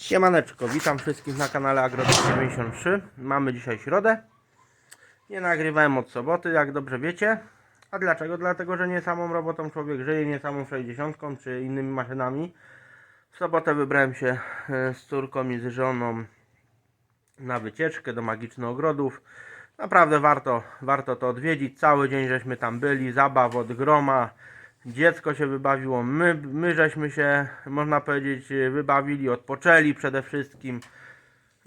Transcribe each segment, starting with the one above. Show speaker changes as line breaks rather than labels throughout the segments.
Siemaneczko, witam wszystkich na kanale Agro93. Mamy dzisiaj środę. Nie nagrywałem od soboty, jak dobrze wiecie. A dlaczego? Dlatego, że nie samą robotą człowiek żyje, nie samą 60 czy innymi maszynami. W sobotę wybrałem się e, z córką i z żoną na wycieczkę do Magicznych Ogrodów. Naprawdę warto, warto to odwiedzić. Cały dzień żeśmy tam byli, zabaw od groma. Dziecko się wybawiło, my, my żeśmy się, można powiedzieć, wybawili, odpoczęli przede wszystkim.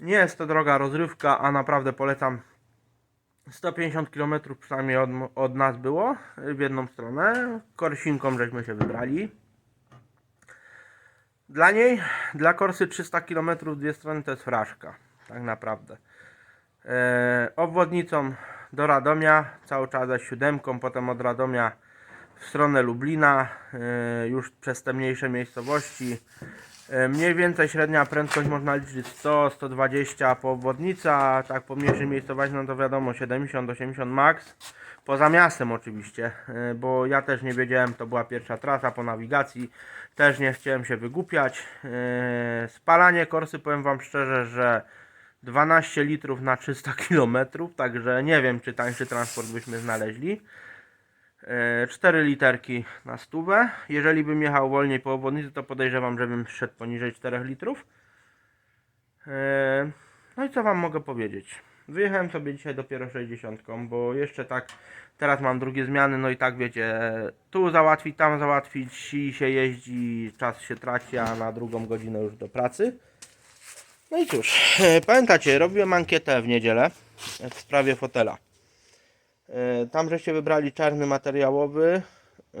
Nie jest to droga rozrywka, a naprawdę polecam. 150 km przynajmniej od, od nas było w jedną stronę. Korsinką żeśmy się wybrali. Dla niej, dla Korsy 300 km w dwie strony to jest fraszka, tak naprawdę. E, obwodnicą do Radomia, cały czas ze siódemką, potem od Radomia w stronę Lublina, e, już przez te mniejsze miejscowości. E, Mniej więcej średnia prędkość można liczyć 100-120 po obwodnica, a tak po mniejszej miejscowości no to wiadomo 70-80 max. Poza miastem oczywiście, e, bo ja też nie wiedziałem, to była pierwsza trasa po nawigacji, też nie chciałem się wygłupiać. Spalanie korsy powiem Wam szczerze, że 12 litrów na 300 km, także nie wiem czy tańszy transport byśmy znaleźli. E, 4 literki na stówę. Jeżeli bym jechał wolniej po obwodnicy, to podejrzewam, żebym szedł poniżej 4 litrów. E, No i co wam mogę powiedzieć? Wyjechałem sobie dzisiaj dopiero 60, bo jeszcze tak teraz mam drugie zmiany, no i tak wiecie, tu załatwić, tam załatwić i się jeździ, czas się traci, a na drugą godzinę już do pracy. No i cóż, e, pamiętacie, robiłem ankietę w niedzielę w sprawie fotela. E, Tam żeście wybrali czarny materiałowy. E,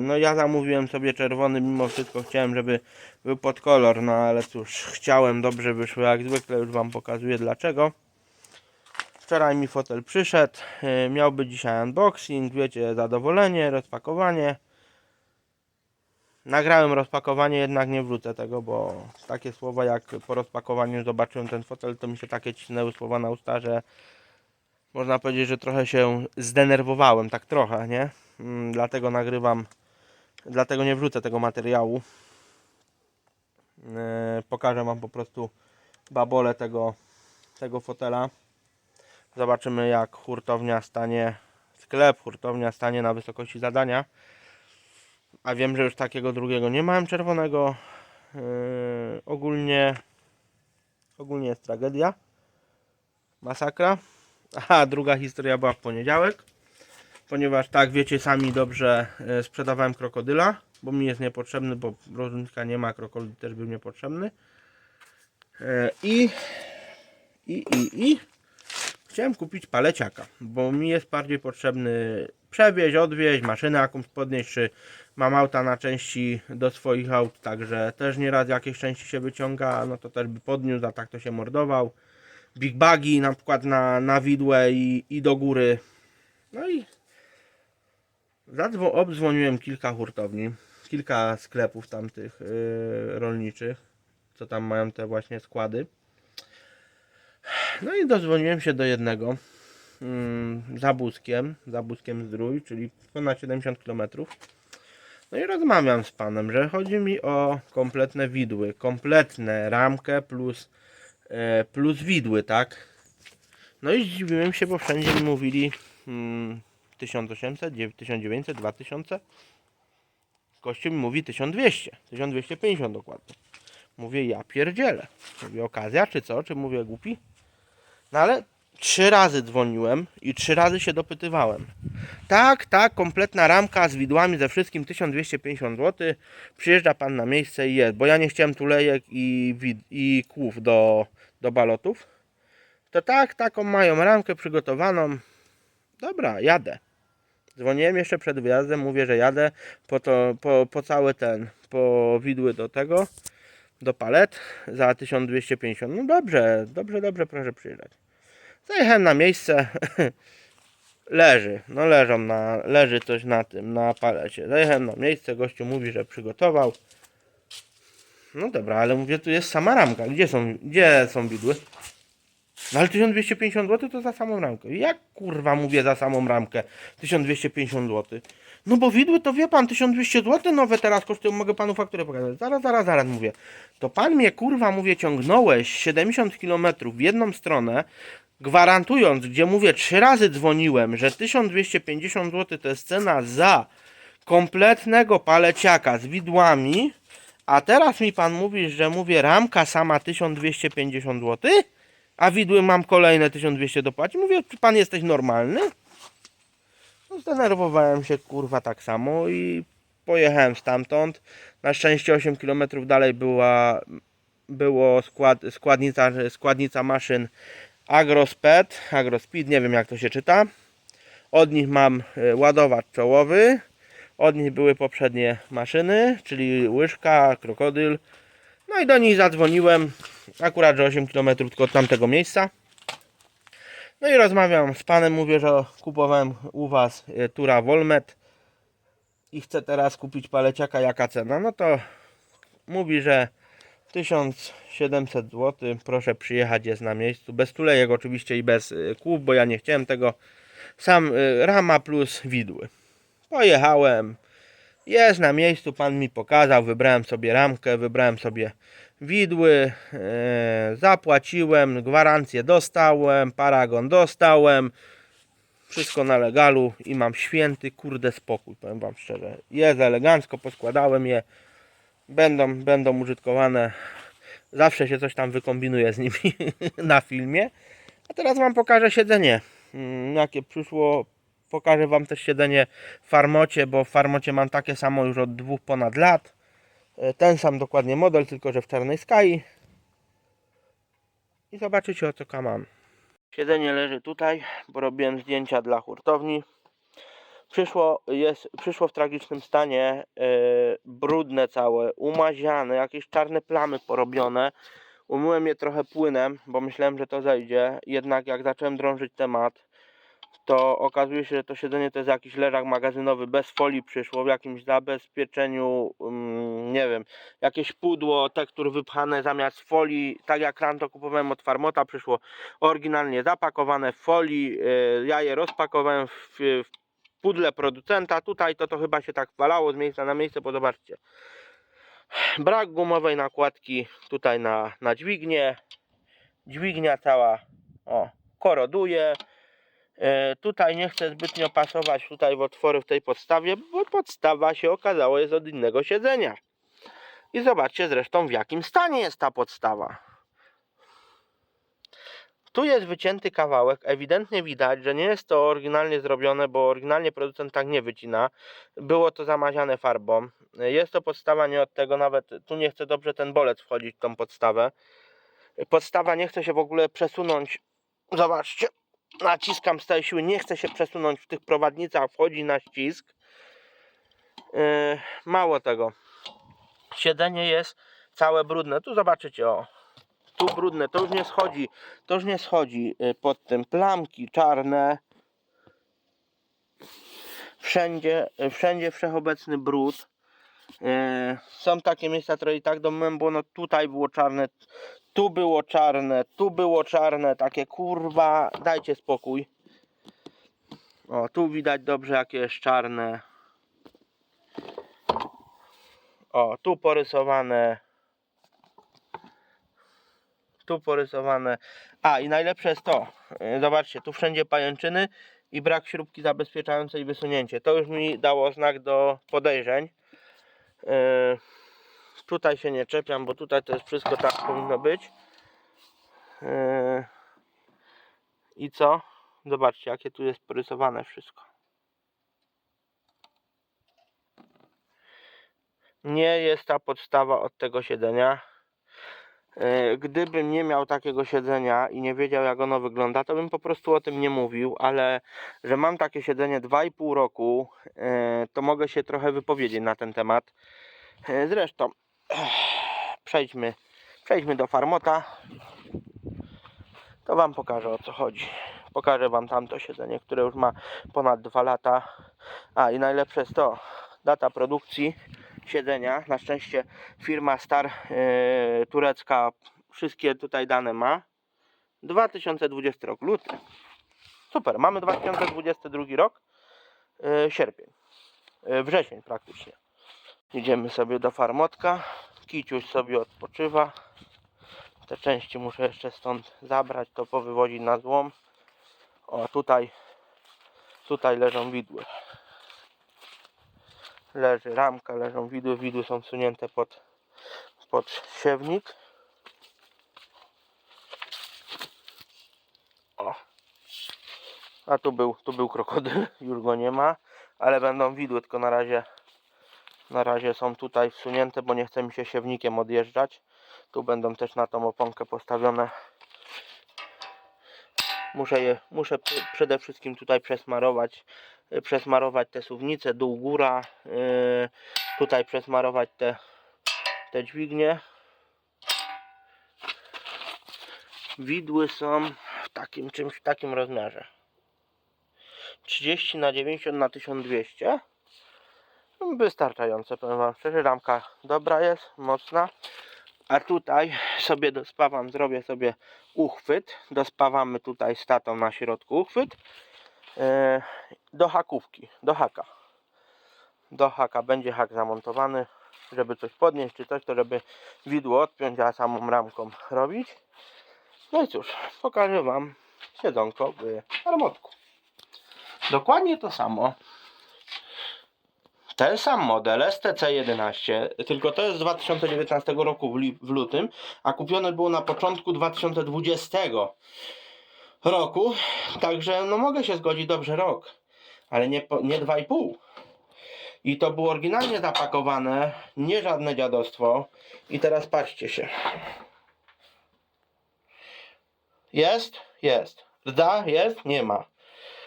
No ja zamówiłem sobie czerwony, mimo wszystko chciałem, żeby był pod kolor, no ale cóż, chciałem, dobrze wyszło jak zwykle, już Wam pokazuję dlaczego. Wczoraj mi fotel przyszedł, e, miał być dzisiaj unboxing, wiecie, zadowolenie, rozpakowanie. Nagrałem rozpakowanie, jednak nie wrócę tego, bo takie słowa jak po rozpakowaniu zobaczyłem ten fotel, to mi się takie cisnęły słowa na usta, że można powiedzieć, że trochę się zdenerwowałem, tak trochę, nie? Mm, Dlatego nagrywam, dlatego nie wrzucę tego materiału. E, Pokażę Wam po prostu babole tego, tego fotela. Zobaczymy jak hurtownia stanie, sklep hurtownia stanie na wysokości zadania. A wiem, że już takiego drugiego nie mam czerwonego. E, ogólnie, ogólnie jest tragedia. Masakra. Aha, druga historia była w poniedziałek. Ponieważ tak wiecie sami dobrze e, sprzedawałem krokodyla, bo mi jest niepotrzebny, bo rozrządnika nie ma, krokodyl też był niepotrzebny. E, I i i i chciałem kupić paleciaka, bo mi jest bardziej potrzebny przewieźć, odwieźć, maszynę jakąś podnieść, czy mam auta na części do swoich aut, także też nieraz jakieś części się wyciąga, no to też by podniósł, a tak to się mordował big bagi na przykład na, na widłę i, i do góry. No i zadzwo, obdzwoniłem kilka hurtowni, kilka sklepów tamtych yy, rolniczych, co tam mają te właśnie składy. No i dodzwoniłem się do jednego mm, za Buskiem, za Buskiem Zdrój, czyli ponad 70 km. No i rozmawiam z panem, że chodzi mi o kompletne widły, kompletne ramkę plus plus widły, tak? No i zdziwiłem się, bo wszędzie mi mówili mm, 1800, dziew- 1900, 2000. Kościół mi mówi 1200, 1250 dokładnie. Mówię, ja pierdzielę. Mówię, okazja czy co? Czy mówię głupi? No ale trzy razy dzwoniłem i trzy razy się dopytywałem. Tak, tak, kompletna ramka z widłami ze wszystkim 1250 zł. Przyjeżdża pan na miejsce i jest, bo ja nie chciałem tulejek i, i kłów do, do balotów. To tak, taką mają ramkę przygotowaną. Dobra, jadę. Dzwoniłem jeszcze przed wyjazdem, mówię, że jadę po, to, po, po cały ten, po widły do tego, do palet za 1250. No dobrze, dobrze, dobrze, proszę przyjechać. Zajechałem na miejsce. Leży, no leżą na, leży coś na tym, na palecie. Zajechałem na miejsce, gościu mówi, że przygotował. No dobra, ale mówię, tu jest sama ramka. Gdzie są, gdzie są widły? No ale 1250 zł to za samą ramkę. Jak kurwa mówię za samą ramkę 1250 zł? No bo widły to wie pan 1200 zł nowe teraz kosztują, mogę panu fakturę pokazać. Zaraz, zaraz, zaraz mówię. To pan mnie kurwa mówię ciągnąłeś 70 km w jedną stronę, gwarantując, gdzie mówię trzy razy dzwoniłem, że 1250 zł to jest cena za kompletnego paleciaka z widłami, a teraz mi pan mówi, że mówię ramka sama 1250 zł, a widły mam kolejne 1200 dopłacić. Mówię, czy pan jesteś normalny? No, zdenerwowałem się kurwa tak samo i pojechałem stamtąd. Na szczęście 8 km dalej była było skład, składnica, składnica maszyn Agrosped, Agrospeed, nie wiem jak to się czyta. Od nich mam e, ładowacz czołowy. Od nich były poprzednie maszyny, czyli łyżka, krokodyl. No i do nich zadzwoniłem, akurat że 8 km tylko od tamtego miejsca. No i rozmawiam z panem, mówię, że kupowałem u was e, Tura Volmet i chcę teraz kupić paleciaka, jaka cena? No to mówi, że 1700 zł, proszę przyjechać, jest na miejscu, bez tulejek oczywiście i bez y, kłów, bo ja nie chciałem tego, sam y, rama plus widły. Pojechałem, jest na miejscu, pan mi pokazał, wybrałem sobie ramkę, wybrałem sobie widły, e, zapłaciłem, gwarancję dostałem, paragon dostałem, wszystko na legalu i mam święty, kurde spokój, powiem wam szczerze. Jest elegancko, poskładałem je, będą, będą użytkowane. Zawsze się coś tam wykombinuje z nimi na filmie. A teraz wam pokażę siedzenie. mm, Jakie przyszło. Pokażę wam też siedzenie w farmocie, bo w farmocie mam takie samo już od dwóch ponad lat. E, Ten sam dokładnie model, tylko że w czarnej skali. I zobaczycie o co mam. Siedzenie leży tutaj, bo robiłem zdjęcia dla hurtowni. Przyszło, jest, przyszło w tragicznym stanie, e, brudne całe, umaziane, jakieś czarne plamy porobione. Umyłem je trochę płynem, bo myślałem, że to zejdzie. Jednak jak zacząłem drążyć temat, to okazuje się, że to siedzenie to jest jakiś leżak magazynowy, bez folii przyszło, w jakimś zabezpieczeniu, mm, nie wiem, jakieś pudło, tektur wypchane zamiast folii, tak jak ran to kupowałem od Farmota, przyszło oryginalnie zapakowane w folii, e, ja je rozpakowałem w, w pudle producenta. Tutaj to to chyba się tak walało z miejsca na miejsce, bo zobaczcie. Brak gumowej nakładki tutaj na, na dźwignię. Dźwignia cała o, koroduje. E, tutaj nie chcę zbytnio pasować tutaj w otwory w tej podstawie, bo podstawa się okazało jest od innego siedzenia. I zobaczcie zresztą w jakim stanie jest ta podstawa. Tu jest wycięty kawałek. Ewidentnie widać, że nie jest to oryginalnie zrobione, bo oryginalnie producent tak nie wycina. Było to zamaziane farbą. Jest to podstawa nie od tego, nawet tu nie chce dobrze ten bolec wchodzić w tą podstawę. Podstawa nie chce się w ogóle przesunąć. Zobaczcie, naciskam z tej siły, nie chce się przesunąć w tych prowadnicach, wchodzi na ścisk. Yy, mało tego. Siedzenie jest całe brudne. Tu zobaczycie, o, tu brudne, to już nie schodzi, to już nie schodzi y, pod tym plamki czarne. Wszędzie, y, wszędzie wszechobecny brud. Y, Są takie miejsca, które i tak domem, bo no tutaj było czarne, tu było czarne, tu było czarne, takie kurwa, dajcie spokój. O, tu widać dobrze jakie jest czarne. O, tu porysowane tu porysowane. A i najlepsze jest to, yy, zobaczcie, tu wszędzie pajęczyny i brak śrubki zabezpieczającej wysunięcie. To już mi dało znak do podejrzeń. Yy, tutaj się nie czepiam, bo tutaj to jest wszystko tak powinno być. Yy, I co? Zobaczcie, jakie tu jest porysowane wszystko. Nie jest ta podstawa od tego siedzenia. E, Gdybym nie miał takiego siedzenia i nie wiedział jak ono wygląda, to bym po prostu o tym nie mówił, ale że mam takie siedzenie 2,5 roku, e, to mogę się trochę wypowiedzieć na ten temat. E, Zresztą przejdźmy, przejdźmy do farmota. To wam pokażę o co chodzi. Pokażę wam tamto siedzenie, które już ma ponad 2 lata. A i najlepsze jest to, data produkcji siedzenia. Na szczęście firma Star e, turecka wszystkie tutaj dane ma. 2020 rok, luty. Super, mamy 2022 rok, yy, sierpień, yy, wrzesień praktycznie. Idziemy sobie do farmotka. Kiciuś sobie odpoczywa. Te części muszę jeszcze stąd zabrać, to powywozić na złom. O, tutaj, tutaj leżą widły. Leży ramka, leżą widły. Widły są wsunięte pod, pod siewnik. O. A tu był, tu był krokodyl, już go nie ma, ale będą widły, tylko na razie na razie są tutaj wsunięte, bo nie chce mi się siewnikiem odjeżdżać. Tu będą też na tą oponkę postawione. Muszę je, muszę pr- przede wszystkim tutaj przesmarować, przesmarować te suwnice, dół, góra. y, tutaj przesmarować te, te dźwignie. Widły są w takim czymś, w takim rozmiarze. 30 na 90 na 1200 wystarczające, powiem wam szczerze, ramka dobra jest, mocna. A tutaj sobie dospawam, zrobię sobie uchwyt. Dospawamy tutaj statą na środku uchwyt. E, Do hakówki, do haka. Do haka będzie hak zamontowany, żeby coś podnieść czy coś, to żeby widło odpiąć, a samą ramką robić. No i cóż, pokażę wam siedzonko w armotku. Dokładnie to samo ten sam model STC11, tylko to jest z 2019 roku w, w lutym, a kupione było na początku 2020 roku, także no mogę się zgodzić, dobrze rok, ale nie, nie 2,5. I to było oryginalnie zapakowane, nie żadne dziadostwo. I teraz patrzcie się. Jest? Jest. Rda? Jest? Nie ma.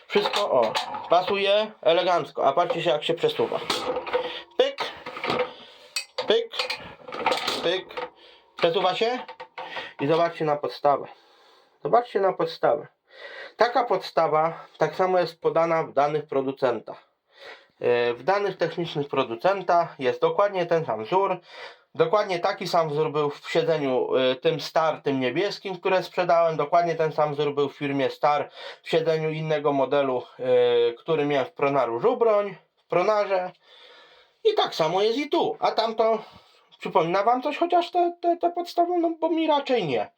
Wszystko o, pasuje elegancko, a patrzcie się jak się przesuwa. Pyk, pyk, pyk, przesuwa się i zobaczcie na podstawę. Zobaczcie na podstawę. Taka podstawa tak samo jest podana w danych producenta. Yy, W danych technicznych producenta jest dokładnie ten sam wzór. Dokładnie taki sam wzór był w siedzeniu y, tym Star, tym niebieskim, które sprzedałem. Dokładnie ten sam wzór był w firmie Star w siedzeniu innego modelu, y, który miałem w Pronaru Żubroń, w Pronarze. I tak samo jest i tu. A tamto przypomina wam coś chociaż te, te, te podstawy, no bo mi raczej nie.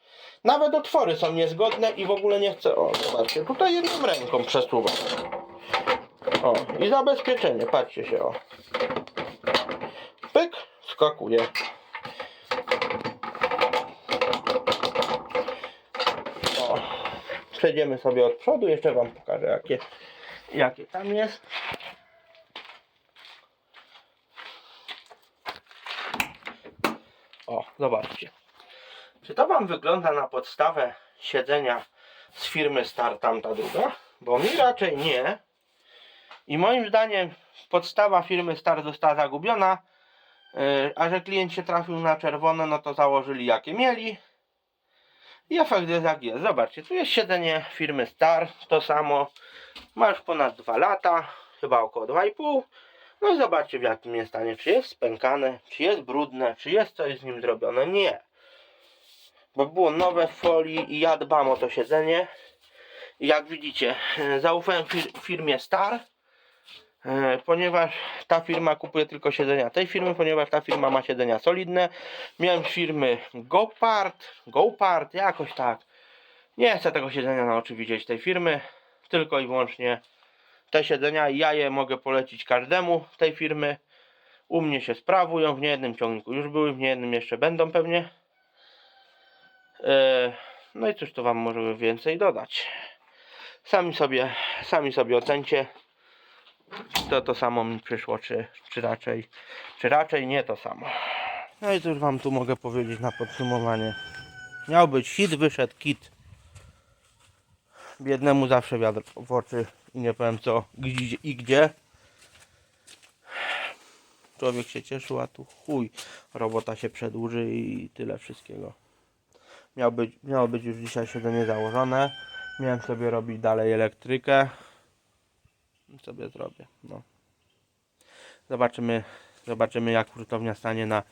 Nawet otwory są niezgodne i w ogóle nie chcę. O, zobaczcie, tutaj jedną ręką przesuwam. O, i zabezpieczenie, patrzcie się, o. Pyk, skakuje. O, przejdziemy sobie od przodu, jeszcze wam pokażę jakie, jakie tam jest. O, zobaczcie. Czy to wam wygląda na podstawę siedzenia z firmy Star tamta druga? Bo mi raczej nie. I moim zdaniem podstawa firmy Star została zagubiona. Yy, a że klient się trafił na czerwone, no to założyli jakie mieli. I efekt jest jak jest. Zobaczcie, tu jest siedzenie firmy Star, to samo. Ma już ponad 2 lata, chyba około 2,5. No zobaczcie w jakim jest stanie. Czy jest spękane, czy jest brudne, czy jest coś z nim zrobione. Nie. Bo było nowe w folii i ja dbam o to siedzenie. I jak widzicie, yy, zaufałem fir- firmie Star. E, ponieważ ta firma kupuje tylko siedzenia tej firmy, ponieważ ta firma ma siedzenia solidne. Miałem firmy Gopard, Gopard, jakoś tak. Nie chcę tego siedzenia na oczy widzieć tej firmy, tylko i wyłącznie te siedzenia. Ja je mogę polecić każdemu tej firmy. U mnie się sprawują, w niejednym ciągniku już były, w niejednym jeszcze będą pewnie. E, no i cóż to wam możemy więcej dodać. Sami sobie, sami sobie ocencie to to samo mi przyszło, czy, czy raczej czy raczej nie to samo. No i cóż wam tu mogę powiedzieć na podsumowanie. Miał być hit, wyszedł kit. Biednemu zawsze wiatr w oczy i nie powiem co gdzie, i gdzie. Człowiek się cieszył, a tu chuj. Robota się przedłuży i tyle wszystkiego. Miał być, miało być już dzisiaj siedzenie założone. Miałem sobie robić dalej elektrykę sobie zrobię. No. Zobaczymy, zobaczymy jak hurtownia stanie na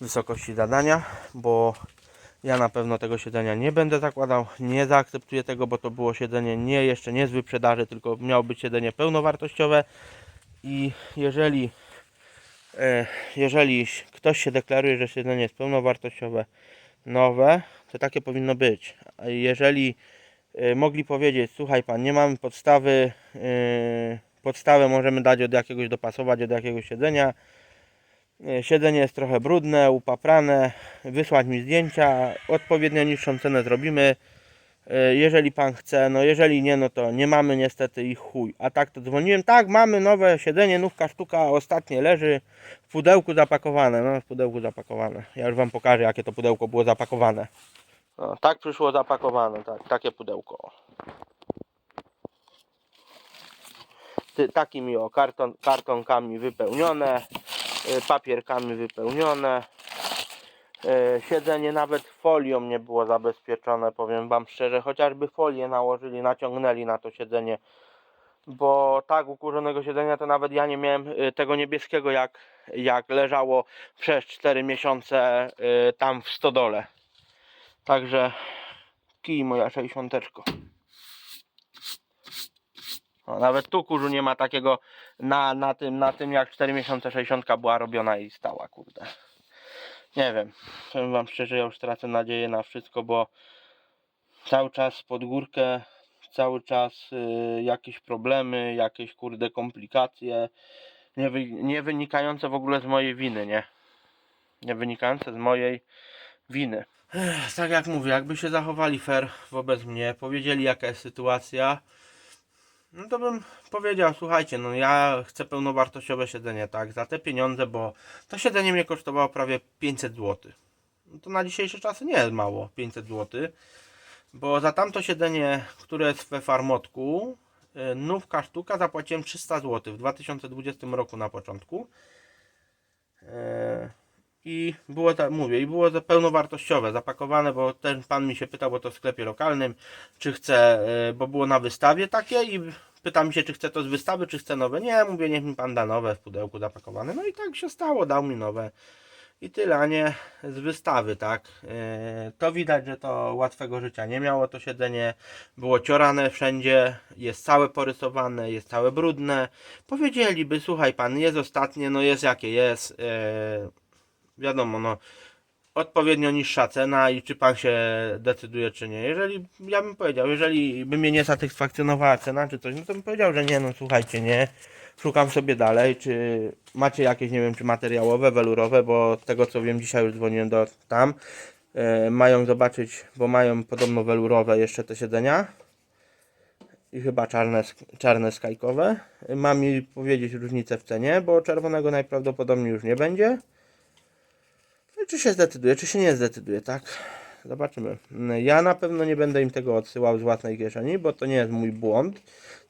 wysokości zadania, bo Ja na pewno tego siedzenia nie będę zakładał, nie zaakceptuję tego, bo to było siedzenie nie jeszcze nie z wyprzedaży, tylko miało być siedzenie pełnowartościowe i jeżeli e, jeżeli ktoś się deklaruje, że siedzenie jest pełnowartościowe, nowe, to takie powinno być. Jeżeli e, mogli powiedzieć, słuchaj pan, nie mamy podstawy, e, podstawę możemy dać od jakiegoś dopasować od jakiegoś siedzenia, Siedzenie jest trochę brudne, upaprane. Wysłać mi zdjęcia. Odpowiednio niższą cenę zrobimy. E, Jeżeli pan chce, no jeżeli nie, no to nie mamy niestety i chuj. A tak to dzwoniłem, tak, mamy nowe siedzenie, nówka sztuka, ostatnie leży w pudełku zapakowane. No, w pudełku zapakowane. Ja już wam pokażę, jakie to pudełko było zapakowane. No, tak przyszło zapakowane, tak, takie pudełko. Ty, takimi o karton, kartonkami wypełnione, papierkami wypełnione. Y, Siedzenie nawet folią nie było zabezpieczone, powiem wam szczerze, chociażby folię nałożyli, naciągnęli na to siedzenie, bo tak ukurzonego siedzenia to nawet ja nie miałem y, tego niebieskiego jak, jak leżało przez 4 miesiące tam w stodole. Także kij moja 60. O, nawet tu kurzu nie ma takiego na, na, tym, na tym jak 4 miesiące 60 była robiona i stała, kurde. Nie wiem, powiem wam szczerze, ja już tracę nadzieję na wszystko, bo cały czas pod górkę, cały czas y, jakieś problemy, jakieś kurde komplikacje, nie, wy, nie wynikające w ogóle z mojej winy, nie? Nie wynikające z mojej winy. Ech, tak jak mówię, jakby się zachowali fair wobec mnie, powiedzieli jaka jest sytuacja, no to bym powiedział, słuchajcie, no ja chcę pełnowartościowe siedzenie, tak, za te pieniądze, bo to siedzenie mnie kosztowało prawie 500 zł. No to na dzisiejsze czasy nie jest mało, 500 zł, bo za tamto siedzenie, które jest we farmotku, y, nówka sztuka zapłaciłem 300 zł w 2020 roku na początku. E, I było tak, mówię, i było za pełnowartościowe, zapakowane, bo ten pan mi się pytał, bo to w sklepie lokalnym, czy chce, e, bo było na wystawie takie i pytam się, czy chce to z wystawy, czy chce nowe. Nie, mówię, niech mi pan da nowe w pudełku zapakowane. No i tak się stało, dał mi nowe. I tyle, a nie z wystawy, tak. E, To widać, że to łatwego życia nie miało to siedzenie. Było ciorane wszędzie, jest całe porysowane, jest całe brudne. Powiedzieliby, słuchaj pan, jest ostatnie, no jest jakie jest. Wiadomo, no odpowiednio niższa cena i czy pan się decyduje, czy nie. Jeżeli, ja bym powiedział, jeżeli by mnie nie satysfakcjonowała cena, czy coś, no to bym powiedział, że nie, no słuchajcie, nie, szukam sobie dalej, czy macie jakieś, nie wiem, czy materiałowe, welurowe, bo z tego co wiem, dzisiaj już dzwoniłem do tam, e, mają zobaczyć, bo mają podobno welurowe jeszcze te siedzenia i chyba czarne, czarne skajkowe. Mam mi powiedzieć różnicę w cenie, bo czerwonego najprawdopodobniej już nie będzie. No czy się zdecyduje, czy się nie zdecyduje, tak? Zobaczymy. Ja na pewno nie będę im tego odsyłał z własnej kieszeni, bo to nie jest mój błąd,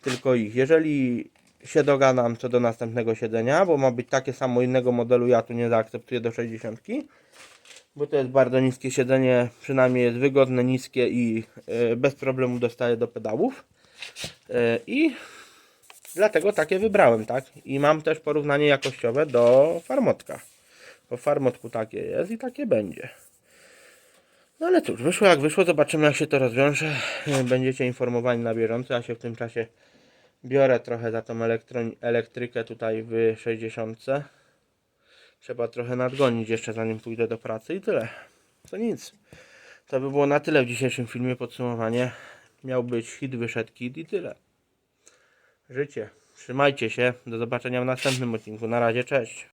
tylko ich. Jeżeli się dogadam co do następnego siedzenia, bo ma być takie samo innego modelu, ja tu nie zaakceptuję do 60, bo to jest bardzo niskie siedzenie, przynajmniej jest wygodne, niskie i e, bez problemu dostaję do pedałów. E, I dlatego takie wybrałem, tak? I mam też porównanie jakościowe do farmotka. Po farmotku takie jest i takie będzie. No ale cóż, wyszło jak wyszło, zobaczymy jak się to rozwiąże. Będziecie informowani na bieżąco. Ja się w tym czasie biorę trochę za tą elektrykę tutaj w 60. Trzeba trochę nadgonić jeszcze zanim pójdę do pracy i tyle. To nic. To by było na tyle w dzisiejszym filmie podsumowanie. Miał być hit, wyszedł kit i tyle. Życie. Trzymajcie się. Do zobaczenia w następnym odcinku. Na razie, cześć.